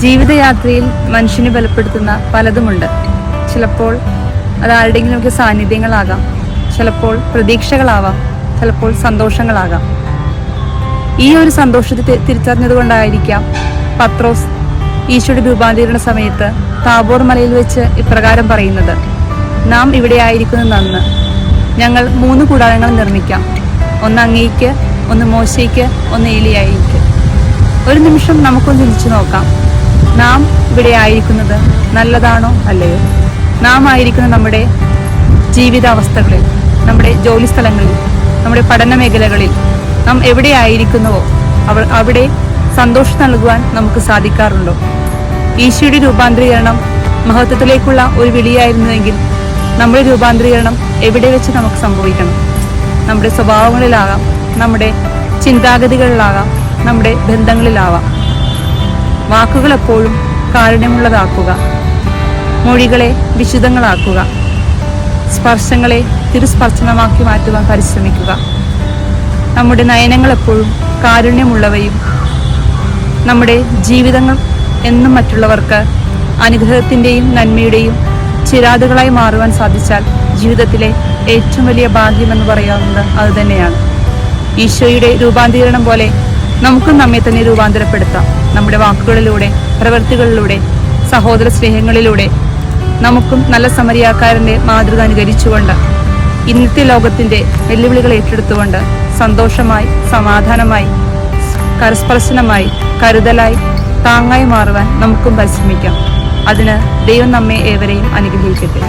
ജീവിതയാത്രയിൽ മനുഷ്യനെ ബലപ്പെടുത്തുന്ന പലതുമുണ്ട്. ചിലപ്പോൾ അത് ആരുടെയെങ്കിലുമൊക്കെ സാന്നിധ്യങ്ങളാകാം. ചിലപ്പോൾ പ്രതീക്ഷകളാവാം. ചിലപ്പോൾ സന്തോഷങ്ങളാകാം. ഈ ഒരു സന്തോഷത്തെ തിരിച്ചറിഞ്ഞതുകൊണ്ടായിരിക്കാം പത്രോസ് ഈശോയുടെ രൂപാന്തരീകരണ സമയത്ത് താബോർ മലയിൽ വെച്ച് ഇപ്രകാരം പറയുന്നത്. നാം ഇവിടെ ആയിരിക്കുന്ന നന്ന്. ഞങ്ങൾ മൂന്ന് കൂടാരങ്ങൾ നിർമ്മിക്കാം. ഒന്ന് അങ്ങേക്ക് ഒന്ന് മോശയ്ക്ക് ഒന്ന് ഏലിയായിക്ക്. ഒരു നിമിഷം നമുക്കൊന്ന് ചിന്തിച്ചു നോക്കാം. നാം ഇവിടെ ആയിരിക്കുന്നത് നല്ലതാണോ അല്ലയോ? നാം ആയിരിക്കുന്ന നമ്മുടെ ജീവിതാവസ്ഥകളിൽ നമ്മുടെ ജോലി സ്ഥലങ്ങളിൽ നമ്മുടെ പഠന മേഖലകളിൽ നാം എവിടെ ആയിരിക്കുന്നുവോ അവ അവിടെ സന്തോഷം നൽകുവാൻ നമുക്ക് സാധിക്കാറുണ്ടോ? ഈശോയുടെ രൂപാന്തരീകരണം മഹത്വത്തിലേക്കുള്ള ഒരു വിളിയായിരുന്നുവെങ്കിൽ നമ്മുടെ രൂപാന്തരീകരണം എവിടെ വെച്ച് നമുക്ക് സംഭവിക്കണം? നമ്മുടെ സ്വഭാവങ്ങളിലാകാം നമ്മുടെ ചിന്താഗതികളിലാകാം നമ്മുടെ ബന്ധങ്ങളിലാവാം. വാക്കുകൾ എപ്പോഴും കാരുണ്യമുള്ളതാക്കുക. മൊഴികളെ വിശുദ്ധങ്ങളാക്കുക. സ്പർശങ്ങളെ തിരുസ്പർശനമാക്കി മാറ്റുവാൻ പരിശ്രമിക്കുക. നമ്മുടെ നയനങ്ങൾ എപ്പോഴും കാരുണ്യമുള്ളവയും നമ്മുടെ ജീവിതങ്ങൾ എന്നും മറ്റുള്ളവർക്ക് അനുഗ്രഹത്തിന്റെയും നന്മയുടെയും ചിരാതുകളായി മാറുവാൻ സാധിച്ചാൽ ജീവിതത്തിലെ ഏറ്റവും വലിയ ഭാഗ്യമെന്ന് പറയാവുന്നത് അതുതന്നെയാണ് ഈശോയുടെ രൂപാന്തരീകരണം പോലെ നമുക്കും നമ്മെ തന്നെ രൂപാന്തരപ്പെടുത്താം. നമ്മുടെ വാക്കുകളിലൂടെ പ്രവൃത്തികളിലൂടെ സഹോദര സ്നേഹങ്ങളിലൂടെ നമുക്കും നല്ല സമരിയാക്കാരന്റെ മാതൃക അനുകരിച്ചുകൊണ്ട് ഇന്നത്തെ ലോകത്തിന്റെ വെല്ലുവിളികൾ ഏറ്റെടുത്തുകൊണ്ട് സന്തോഷമായി സമാധാനമായി കരസ്പർശനമായി കരുതലായി താങ്ങായി മാറുവാൻ നമുക്കും പരിശ്രമിക്കാം. അതിന് ദൈവം നമ്മെ ഏവരെയും അനുഗ്രഹിക്കട്ടെ.